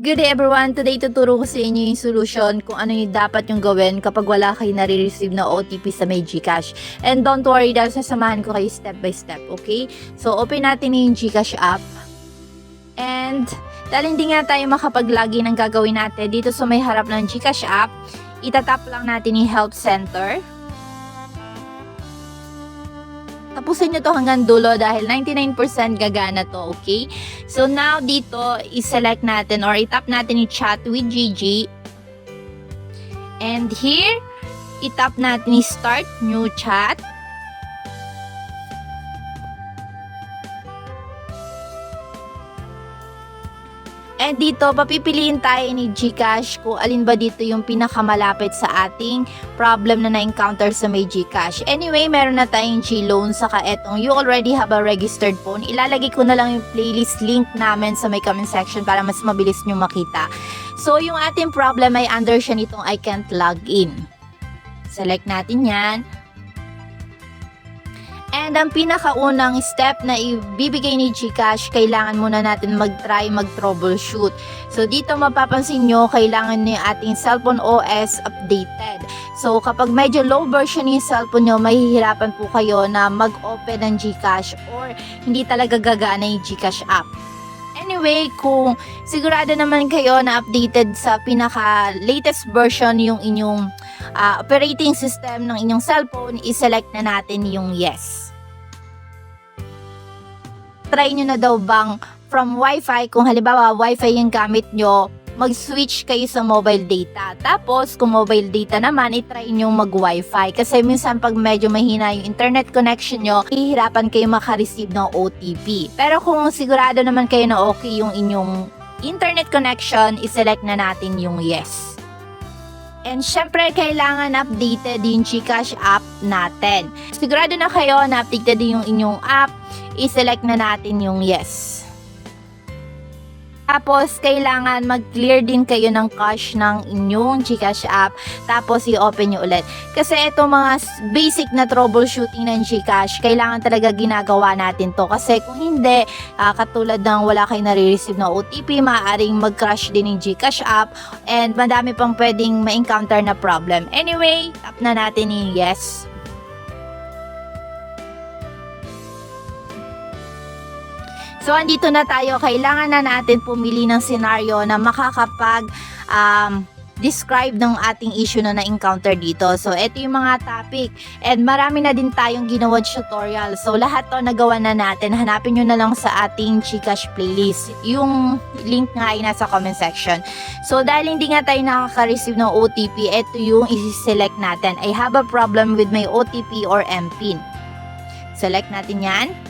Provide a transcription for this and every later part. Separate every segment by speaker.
Speaker 1: Good day everyone! Today tuturo ko sa inyo yung solution kung ano yung dapat yung gawin kapag wala kayo nare-receive na OTP sa may Gcash. And don't worry dahil sasamahan ko kayo step by step, okay? So open natin yung Gcash app. And dahil hindi nga tayo makapag-login ang gagawin natin dito sa may harap ng Gcash app, itatap lang natin yung Help Center. Tapusin nyo to hanggang dulo dahil 99% gagana to, okay? So now dito, i-select natin or itap natin yung chat with Gigi. And here, itap natin yung start new chat. And dito, papipiliin tayo ni Gcash kung alin ba dito yung pinakamalapit sa ating problem na na-encounter sa may Gcash. Anyway, meron na tayong G-Loan saka etong you already have a registered phone. Ilalagay ko na lang yung playlist link namin sa may comment section para mas mabilis nyo makita. So, yung ating problem ay under siya nitong I can't log in. Select natin yan. And ang pinakaunang step na ibibigay ni Gcash, kailangan muna natin mag-try mag-troubleshoot. So dito mapapansin nyo, kailangan nyo yung ating cellphone OS updated. So kapag medyo low version yung cellphone nyo, mahihirapan po kayo na mag-open ng Gcash or hindi talaga gagana yung Gcash app. Anyway, kung sigurado naman kayo na updated sa pinaka latest version yung inyong ah, operating system ng inyong cellphone, i-select na natin yung yes. Try nyo na daw bang from Wi-Fi, kung halimbawa Wi-Fi yung gamit nyo, mag-switch kayo sa mobile data. Tapos, kung mobile data naman, i-try nyo mag-Wi-Fi. Kasi minsan pag medyo mahina yung internet connection nyo, ihirapan kayo makareceive ng OTP. Pero kung sigurado naman kayo na okay yung inyong internet connection, i-select na natin yung yes. And syempre, kailangan updated yung Gcash app natin. Sigurado na kayo na updated yung inyong app, i-select na natin yung yes. Tapos, kailangan mag-clear din kayo ng cache ng inyong Gcash app. Tapos, i-open nyo ulit. Kasi ito mga basic na troubleshooting ng Gcash, kailangan talaga ginagawa natin to. Kasi kung hindi, ah, katulad ng wala kayo nare-receive na OTP, maaaring mag-crash din yung Gcash app and madami pang pwedeng ma-encounter na problem. Anyway, tap na natin yung yes. So, andito na tayo. Kailangan na natin pumili ng scenario na makakapag um, describe ng ating issue na na-encounter dito. So, ito yung mga topic. And marami na din tayong ginawa tutorial. So, lahat to nagawa na natin. Hanapin nyo na lang sa ating Gcash playlist. Yung link nga ay nasa comment section. So, dahil hindi nga tayo nakaka-receive ng OTP, ito yung isi-select natin. I have a problem with my OTP or MPIN. Select natin yan.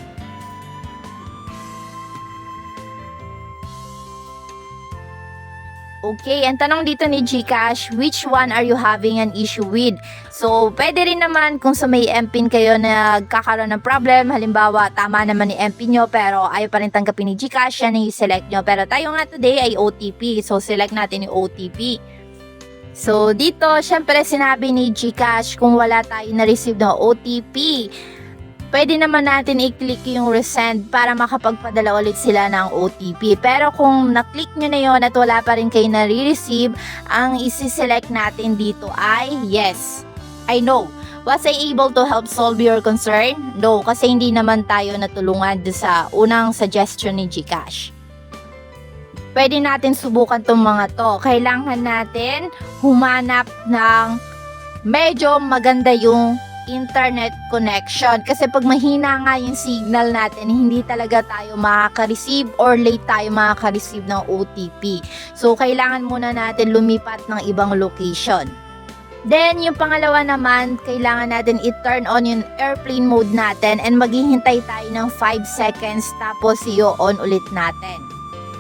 Speaker 1: Okay, ang tanong dito ni Gcash, which one are you having an issue with? So, pwede rin naman kung sa may MPIN kayo na nagkakaroon ng problem, halimbawa tama naman ni MPIN nyo pero ayaw pa rin tanggapin ni Gcash, yan yung select nyo. Pero tayo nga today ay OTP, so select natin yung OTP. So, dito, syempre sinabi ni Gcash kung wala tayo na-receive na OTP, pwede naman natin i-click yung resend para makapagpadala ulit sila ng OTP. Pero kung na-click nyo na yon at wala pa rin kayo na-receive, ang isi-select natin dito ay yes. I know. Was I able to help solve your concern? No, kasi hindi naman tayo natulungan sa unang suggestion ni Gcash. Pwede natin subukan tong mga to. Kailangan natin humanap ng medyo maganda yung internet connection. Kasi pag mahina nga yung signal natin, hindi talaga tayo makaka-receive or late tayo makaka-receive ng OTP. So, kailangan muna natin lumipat ng ibang location. Then, yung pangalawa naman, kailangan natin i-turn on yung airplane mode natin and maghihintay tayo ng 5 seconds tapos i-on ulit natin.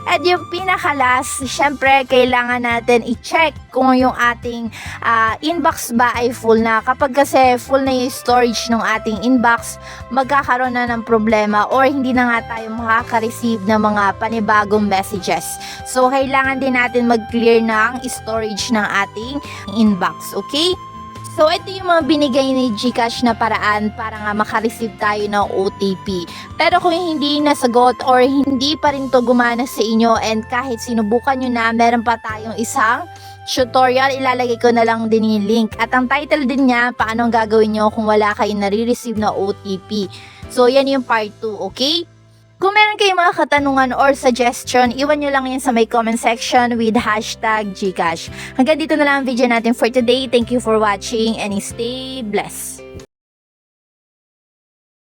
Speaker 1: At yung pinakalas, syempre, kailangan natin i-check kung yung ating ah, inbox ba ay full na. Kapag kasi full na yung storage ng ating inbox, magkakaroon na ng problema or hindi na nga tayo makaka-receive ng mga panibagong messages. So, kailangan din natin mag-clear ng storage ng ating inbox, okay? So, ito yung mga binigay ni Gcash na paraan para nga makareceive tayo ng OTP. Pero kung hindi nasagot or hindi pa rin to gumana sa inyo and kahit sinubukan nyo na, meron pa tayong isang tutorial, ilalagay ko na lang din yung link. At ang title din niya, paano gagawin nyo kung wala kayong nare-receive na OTP. So, yan yung part 2, okay? Kung meron kayong mga katanungan or suggestion, iwan nyo lang yan sa may comment section with hashtag Gcash. Hanggang dito na lang ang video natin for today. Thank you for watching and stay blessed.